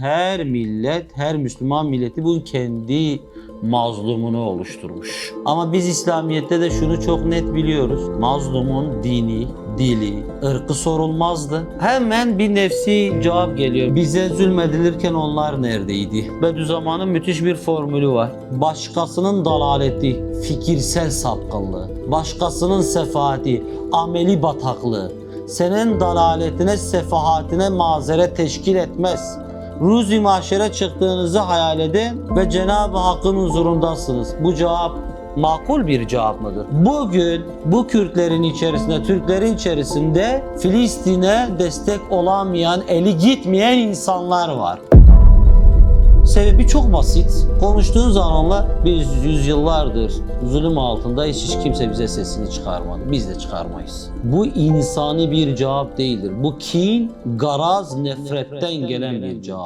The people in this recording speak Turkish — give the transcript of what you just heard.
Her millet, her Müslüman milleti bu kendi mazlumunu oluşturmuş. Ama biz İslamiyet'te de şunu çok net biliyoruz. Mazlumun dini, dili, ırkı sorulmazdı. Hemen bir nefsi cevap geliyor. Bize zulmedilirken onlar neredeydi? Bediüzzaman'ın müthiş bir formülü var. Başkasının dalaleti, fikirsel sapkınlığı, başkasının sefaati, ameli bataklığı, senin dalaletine, sefahatine mazeret teşkil etmez. Ruzi mahşere çıktığınızı hayal edin ve Cenab-ı Hakk'ın huzurundasınız. Bu cevap makul bir cevap mıdır? Bugün bu Kürtlerin içerisinde, Türklerin içerisinde Filistin'e destek olamayan, eli gitmeyen insanlar var. Sebebi çok basit. Konuştuğun zaman onunla biz yüzyıllardır zulüm altındayız. Hiç kimse bize sesini çıkarmadı. Biz de çıkarmayız. Bu insani bir cevap değildir. Bu kin, garaz, nefretten gelen bir cevap.